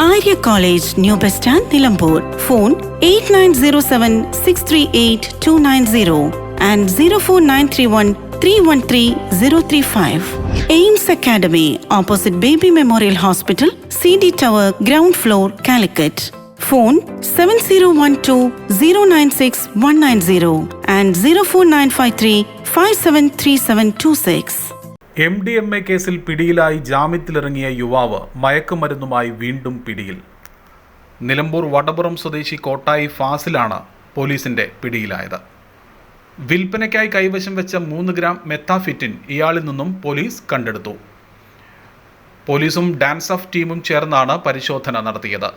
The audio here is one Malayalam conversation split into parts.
Arya college new bus stand Nilambur phone eight nine zero seven six three eight two nine zero and zero four nine three one three one three zero three five AIMS academy opposite baby memorial hospital C D tower ground floor Calicut phone seven zero one two zero nine six one nine zero and zero four nine five three five seven three seven two six M D M A കേസിൽ പിടിയിലായി ജാമ്യത്തിലിറങ്ങിയ യുവാവ് മയക്കുമരുന്നുമായി വീണ്ടും പിടിയിൽ. നിലമ്പൂർ വടപുറം സ്വദേശി കോട്ടായി ഫാസിലാണ് പോലീസിന്റെ പിടിയിലായത്. വിൽപ്പനയ്ക്കായി കൈവശം വെച്ച മൂന്ന് ഗ്രാം മെത്താഫിറ്റിൻ ഇയാളിൽ നിന്നും പോലീസ് കണ്ടെടുത്തു. പോലീസും ഡാൻസ് ഓഫ് ടീമും ചേർന്നാണ് പരിശോധന നടത്തിയത്.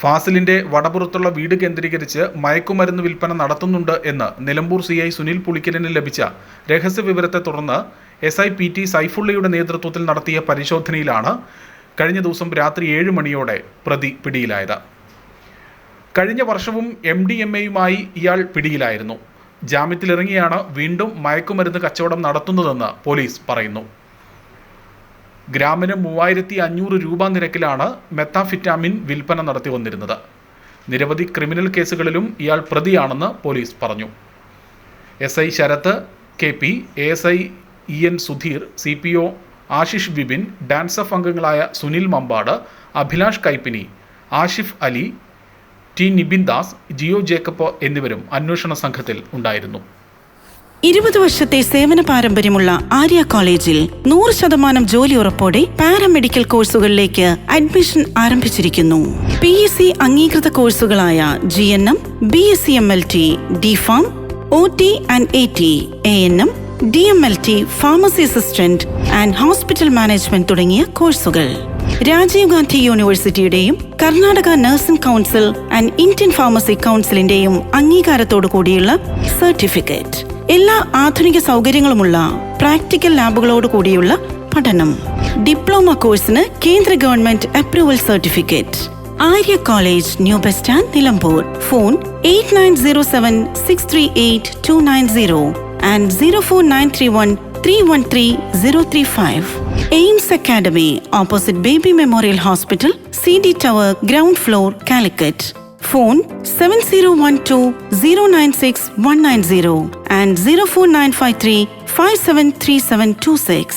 ഫാസിലിന്റെ വടപുറത്തുള്ള വീട് കേന്ദ്രീകരിച്ച് മയക്കുമരുന്ന് വിൽപ്പന നടത്തുന്നുണ്ട് എന്ന് നിലമ്പൂർ സി സുനിൽ പുളിക്കലിന് ലഭിച്ച രഹസ്യ വിവരത്തെ തുടർന്ന് എസ് ഐ പി ടി സൈഫുള്ളയുടെ നേതൃത്വത്തിൽ നടത്തിയ പരിശോധനയിലാണ് കഴിഞ്ഞ ദിവസം രാത്രി ഏഴ് മണിയോടെ പ്രതി പിടിയിലായത്. കഴിഞ്ഞ വർഷവും എം ഡി എം എയുമായി ഇയാൾ പിടിയിലായിരുന്നു. ജാമ്യത്തിലിറങ്ങിയാണ് വീണ്ടും മയക്കുമരുന്ന് കച്ചവടം നടത്തുന്നതെന്ന് പോലീസ് പറയുന്നു. ഗ്രാമിന് മൂവായിരത്തി അഞ്ഞൂറ് രൂപ നിരക്കിലാണ് മെത്താഫിറ്റാമിൻ വിൽപ്പന നടത്തി വന്നിരുന്നത്. നിരവധി ക്രിമിനൽ കേസുകളിലും ഇയാൾ പ്രതിയാണെന്ന് പോലീസ് പറഞ്ഞു. S I Sarath K P S I E N Sudheer C P O Ashish Bibin DANSAF അംഗങ്ങളായ സുനിൽ മമ്പാട് അഭിലാഷ് കൈപ്പിനി ആഷിഫ് അലി ടി നിബിൻ ദാസ് ജിയോ ജേക്കബ് എന്നിവരും അന്വേഷണ സംഘത്തിൽ ഉണ്ടായിരുന്നു. ഇരുപത് വർഷത്തെ സേവന പാരമ്പര്യമുള്ള ആര്യ കോളേജിൽ നൂറ് ശതമാനം ജോലി ഉറപ്പോടെ പാരാമെഡിക്കൽ കോഴ്സുകളിലേക്ക് അഡ്മിഷൻ ആരംഭിച്ചിരിക്കുന്നു. പി എസ് സി അംഗീകൃത കോഴ്സുകളായ G N M B S C M L T D pharm O T and A T A N M D M L T pharmacy assistant and hospital management തുടങ്ങിയ കോഴ്സുകൾ Rajiv Gandhi യൂണിവേഴ്സിറ്റിയുടെയും Karnataka nursing council and Indian pharmacy കൗൺസിലിന്റെയും അംഗീകാരത്തോടു കൂടിയുള്ള സർട്ടിഫിക്കറ്റ് എല്ലാ ആധുനിക സൗകര്യങ്ങളുമുള്ള പ്രാക്ടിക്കൽ ലാബുകളോട് കൂടിയുള്ള പഠനം. ഡിപ്ലോമ കോഴ്സിന് കേന്ദ്ര government approval certificate Arya college new bus stand Nilambur. Phone eight nine zero seven six three eight two nine zero and 049313130035. AIMS Academy, opposite Baby Memorial Hospital, CD Tower, ground floor, Calicut. Phone seven zero one two zero nine six one nine zero and 04953-573726.